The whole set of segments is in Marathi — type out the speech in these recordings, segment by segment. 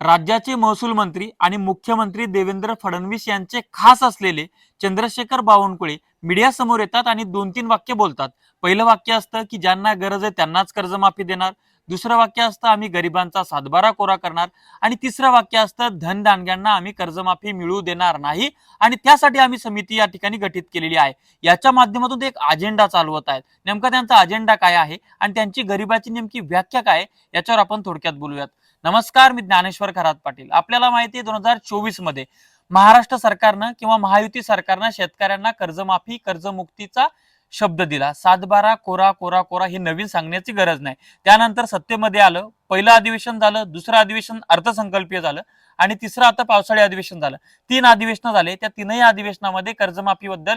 राज्याचे महसूल मंत्री आणि मुख्यमंत्री देवेंद्र फडणवीस यांचे खास असलेले चंद्रशेखर बावनकुळे मीडिया समोर येतात आणि दोन तीन वाक्य बोलतात. पहिलं वाक्य असतं की ज्यांना गरज आहे त्यांनाच कर्जमाफी देणार. दुसरं वाक्य असतं आम्ही गरिबांचा सातबारा कोरा करणार. आणि तिसरं वाक्य असतं धनदानग्यांना आम्ही कर्जमाफी मिळू देणार नाही. आणि त्यासाठी आम्ही समिती या ठिकाणी गठीत केलेली आहे. याच्या माध्यमातून ते एक अजेंडा चालवत आहेत. नेमका त्यांचा अजेंडा काय आहे आणि त्यांची गरिबाची नेमकी व्याख्या काय आहे, याच्यावर आपण थोडक्यात बोलूयात. नमस्कार मी ज्ञानेश्वर खरात पाटील. आपल्याला माहिती आहे दोन हजार चोवीसमध्ये महाराष्ट्र सरकारनं किंवा महायुती सरकारनं शेतकऱ्यांना कर्जमाफी कर्जमुक्तीचा शब्द दिला. सातबारा कोरा कोरा कोरा हे नवीन सांगण्याची गरज नाही. त्यानंतर सत्तेमध्ये आलं. पहिलं अधिवेशन झालं दुसरं अधिवेशन अर्थसंकल्पीय झालं आणि तिसरं आता पावसाळी अधिवेशन झालं. तीन अधिवेशन झाले. त्या तीनही अधिवेशनामध्ये कर्जमाफीबद्दल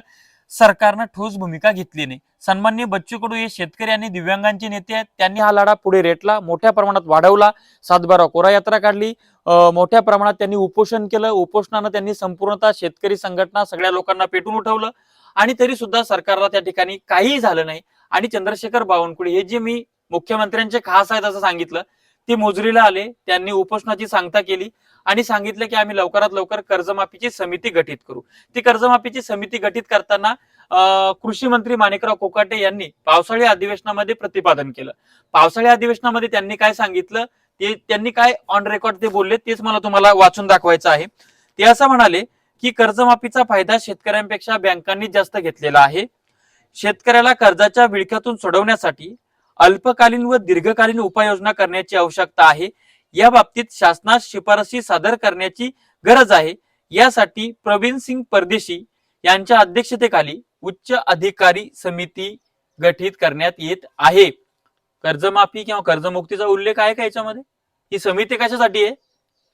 सरकारनं ठोस भूमिका घेतली नाही. सन्माननीय बच्चू कडू हे शेतकरी आणि दिव्यांगांचे नेते आहेत. त्यांनी हा लढा पुढे रेटला मोठ्या प्रमाणात वाढवला. सातबारा कोरा यात्रा काढली. अं, मोठ्या प्रमाणात त्यांनी उपोषण केलं. उपोषणानं त्यांनी संपूर्णतः शेतकरी संघटना सगळ्या लोकांना पेटून उठवलं. आणि तरी सुद्धा सरकारला त्या ठिकाणी काहीही झालं नाही. आणि चंद्रशेखर बावनकुळे हे जे मी मुख्यमंत्र्यांचे खास आहेत असं सांगितलं ते मोजरीला आले त्यांनी उपोषणाची सांगता केली आणि सांगितलं की आम्ही लवकरात लवकर कर्जमाफीची समिती गठीत करू. ती कर्जमाफीची समिती गठीत करताना कृषी मंत्री माणिकराव कोकाटे यांनी पावसाळी अधिवेशनामध्ये प्रतिपादन केलं. पावसाळी अधिवेशनामध्ये त्यांनी काय सांगितलं? ते त्यांनी काय ऑन रेकॉर्ड ते बोलले तेच मला तुम्हाला वाचून दाखवायचं आहे. ते असं म्हणाले की कर्जमाफीचा फायदा शेतकऱ्यांपेक्षा बँकांनी जास्त घेतलेला आहे. शेतकऱ्याला कर्जाच्या विळख्यातून सोडवण्यासाठी अल्पकालीन व दीर्घकालीन उपाययोजना करण्याची आवश्यकता आहे. या बाबतीत शासनास शिफारसी सादर करण्याची गरज आहे. यासाठी प्रवीण सिंग परदेशी यांच्या अध्यक्षतेखाली उच्च अधिकारी समिती गठीत करण्यात येत आहे. कर्जमाफी किंवा कर्जमुक्तीचा उल्लेख आहे का याच्यामध्ये? ही समिती कशासाठी आहे?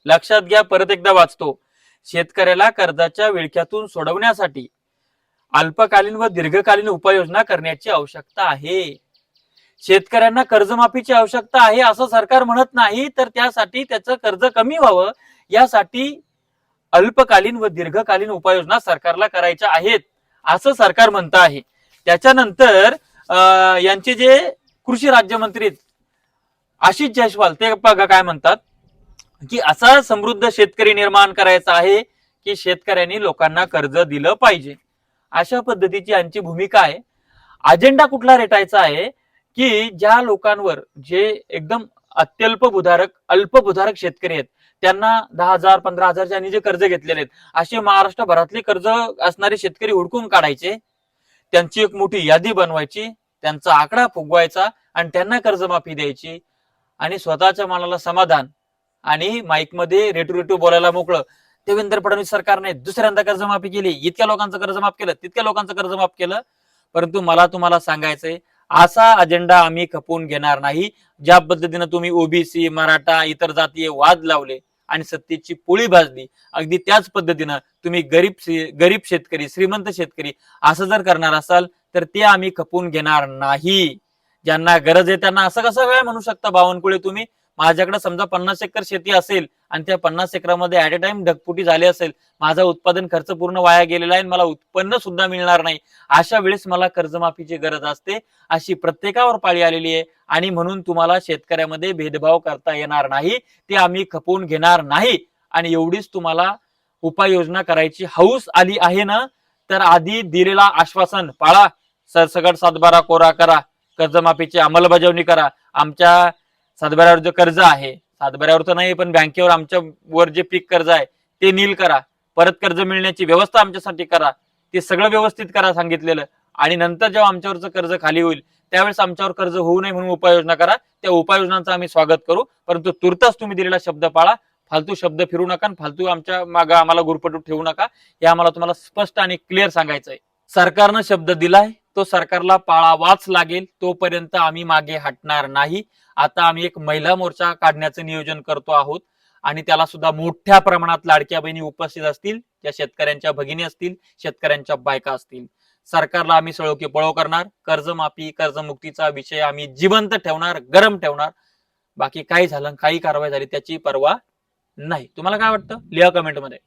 लक्षात घ्या परत एकदा वाचतो. शेतकऱ्याला कर्जाच्या विळख्यातून सोडवण्यासाठी अल्पकालीन व दीर्घकालीन उपाययोजना करण्याची आवश्यकता आहे. शेतकऱ्यांना कर्जमाफीची आवश्यकता आहे असं सरकार म्हणत नाही तर त्यासाठी त्याचं कर्ज कमी व्हावं यासाठी अल्पकालीन व दीर्घकालीन उपाययोजना सरकारला करायच्या आहेत असं सरकार म्हणत आहे. त्याच्यानंतर अं, यांचे जे कृषी राज्यमंत्री आहेत, आशिष जयस्वाल ते बघा काय म्हणतात. की असा समृद्ध शेतकरी निर्माण करायचा आहे की शेतकऱ्यांनी लोकांना कर्ज दिलं पाहिजे. अशा पद्धतीची यांची भूमिका आहे. अजेंडा कुठला रेटायचा आहे की ज्या लोकांवर जे एकदम अत्यल्प भूधारक अल्पभूधारक शेतकरी आहेत त्यांना दहा हजार पंधरा हजार ज्यांनी जे कर्ज घेतलेले आहेत असे महाराष्ट्रभरातले कर्ज असणारे शेतकरी हुडकून काढायचे त्यांची एक मोठी यादी बनवायची त्यांचा आकडा फुगवायचा आणि त्यांना कर्जमाफी द्यायची आणि स्वतःच्या मनाला समाधान आणि माईकमध्ये रेटू रेटू बोलायला मोकळं. देवेंद्र फडणवीस सरकारने दुसऱ्यांदा कर्जमाफी केली इतक्या लोकांचं कर्ज माफ केलं तितक्या लोकांचं कर्ज माफ केलं. परंतु मला तुम्हाला सांगायचंय असा अजेंडा आम्ही खपवून घेणार नाही ज्या पद्धतीनं तुम्ही ओबीसी मराठा इतर जातीय वाद लावले आणि सत्तेची पोळी भाजली. अगदी त्याच पद्धतीनं तुम्ही गरीब गरीब शेतकरी श्रीमंत शेतकरी असं जर करणार असाल तर ते आम्ही खपवून घेणार नाही. ज्यांना गरज आहे त्यांना असं कसं काय म्हणू शकता बावनकुळे तुम्ही? माझ्याकडे समजा पन्नास एकर शेती असेल आणि त्या पन्नास एकरामध्ये ऍट अ टाइम ढगपुटी झाली असेल माझा उत्पादन खर्च पूर्ण वाया गेलेला आहे आणि मला उत्पन्न सुद्धा मिळणार नाही. अशा वेळेस मला कर्जमाफीची गरज असते अशी प्रत्येकावर पाळी आलेली आहे आणि म्हणून तुम्हाला शेतकऱ्यामध्ये भेदभाव करता येणार नाही ते आम्ही खपवून घेणार नाही आणि एवढीच तुम्हाला उपाययोजना करायची हौस आली आहे ना? तर आधी दिलेला आश्वासन पाळा सरसकट सातबारा कोरा करा कर्जमाफीची अंमलबजावणी करा आमच्या सातबाऱ्यावर जे कर्ज आहे सातबाऱ्यावर तर नाही पण बँकेवर आमच्या वर जे पीक कर्ज आहे ते नील करा. परत कर्ज मिळण्याची व्यवस्था आमच्यासाठी करा. ते सगळं व्यवस्थित करा सांगितलेलं. आणि नंतर जेव्हा आमच्यावरचं कर्ज खाली होईल त्यावेळेस आमच्यावर कर्ज होऊ नये म्हणून उपाययोजना करा. त्या उपाययोजनांचं आम्ही स्वागत करू. परंतु तुर्तास तुम्ही दिलेला शब्द पाळा. फालतू शब्द फिरू नका आणि फालतू आमच्या मागे आम्हाला गुरपटू ठेवू नका. हे आम्हाला तुम्हाला स्पष्ट आणि क्लिअर सांगायचं आहे सरकारनं शब्द दिलाय तो सरकारला पाळावाच लागेल तोपर्यंत आम्ही मागे हटणार नाही. आता आम्ही एक महिला मोर्चा काढण्याचं नियोजन करतो आहोत आणि त्याला सुद्धा मोठ्या प्रमाणात लाडक्या बहिणी उपस्थित असतील त्या शेतकऱ्यांच्या भगिनी असतील शेतकऱ्यांच्या बायका असतील. सरकारला आम्ही सळोकी पळो करणार कर्जमाफी कर्जमुक्तीचा विषय आम्ही जिवंत ठेवणार गरम ठेवणार. बाकी काही झालं काही कारवाई झाली त्याची पर्वा नाही. तुम्हाला काय वाटतं? लिहा कमेंटमध्ये